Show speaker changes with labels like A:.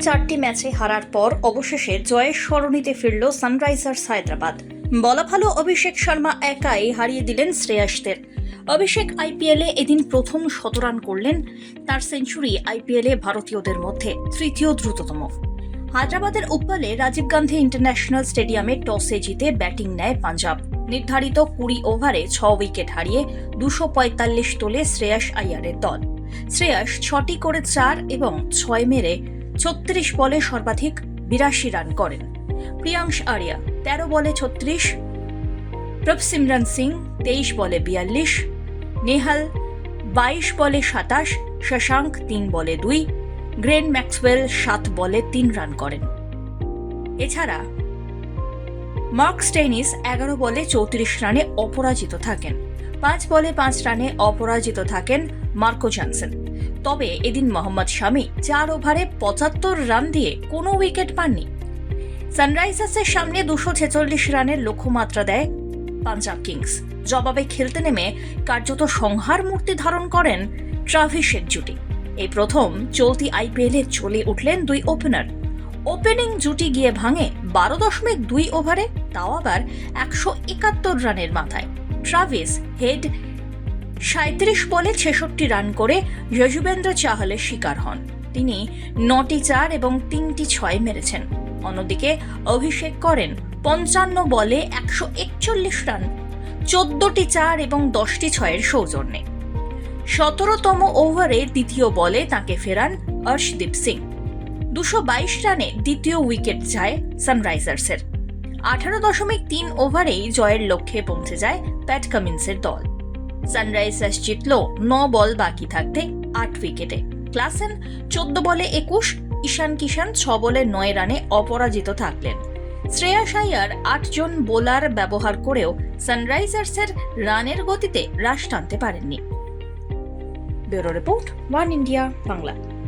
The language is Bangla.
A: চারটি ম্যাচে হারার পর অবশেষে জয়ের সরণিতে ফিরল সানরাইজার্স হায়দ্রাবাদ। বলা ভালো, অভিষেক শর্মা একাই হারিয়ে দিলেন শ্রেয়াসদের। অভিষেক আইপিএলে এদিন প্রথম শতরান করলেন তার সেঞ্চুরি আইপিএলে ভারতীয়দের মধ্যে তৃতীয় দ্রুততম। হায়দ্রাবাদের উপ্পালে রাজীব গান্ধী ইন্টারন্যাশনাল স্টেডিয়ামে টসে জিতে ব্যাটিং নেয় পাঞ্জাব। নির্ধারিত কুড়ি ওভারে ছ উইকেট হারিয়ে দুশো পঁয়তাল্লিশ তোলে শ্রেয়াস আইয়ারের দল। শ্রেয়াস ছটি করে চার এবং ছয় মেরে ছত্রিশ বলে সর্বাধিক বিরাশি রান করেন। প্রিয়াংশ আরিয়া, তেরো বলে ছত্রিশ। প্রভসিমরন সিং, তেইশ বলে বিয়াল্লিশ। নেহাল, বাইশ বলে সাতাশ। শশাঙ্ক, তিন বলে দুই। গ্রেন ম্যাক্সওয়েল, সাত বলে তিন রান করেন। এছাড়া মার্ক স্টেইনিস এগারো বলে চৌত্রিশ রানে অপরাজিত থাকেন। পাঁচ বলে পাঁচ রানে অপরাজিত থাকেন মার্কো জনসন। তবে এদিন মোহাম্মদ শামি চার ওভারে পঁচাত্তর রান দিয়ে কোনো উইকেট পাননি। সানরাইজার্সের সামনে দুশো ছেচল্লিশ রানের লক্ষ্যমাত্রা দেয় পাঞ্জাব কিংস। জবাবে খেলতে নেমে কার্যত সংহার মূর্তি ধারণ করেন ট্রাভিসের জুটি এই প্রথম চলতি আইপিএলে চলে উঠলেন দুই ওপেনার। ওপেনিং জুটি গিয়ে ভাঙে বারো দশমিক দুই ওভারে, তাও আবার একশো একাত্তর রানের মাথায়। ট্রাভিস হেড সাঁত্রিশ বলে ছেষট্টি রান করে যজুবেন্দ্র চাহলের শিকার হন। তিনি নটি চার এবং তিনটি ছয় মেরেছেন। অন্যদিকে অভিষেক করেন, পঞ্চান্ন বলে একশো একচল্লিশ রান, চোদ্দটি চার এবং দশটি ছয়ের সৌজন্যে। সতেরোতম ওভারে দ্বিতীয় বলে তাকে ফেরান অর্শদীপ সিং। দুশো বাইশ রানে দ্বিতীয় উইকেট যায় সানরাইজার্সের। আঠারো দশমিক তিন ওভারেই জয়ের লক্ষ্যে পৌঁছে যায় প্যাট কামিন্সের দল। সানরাইজার্স জিতল ন বল বাকি থাকতে আট উইকেটে ক্লাসেন চোদ্দ বলে একুশ, ঈশান কিষান ছ বলে নয় রানে অপরাজিত থাকলেন। শ্রেয়াস সাইয়ার আটজন বোলার ব্যবহার করেও সানরাইজার্সের রানের গতিতে হ্রাস টানতে পারেননি। Bureau report, one India, Bangla.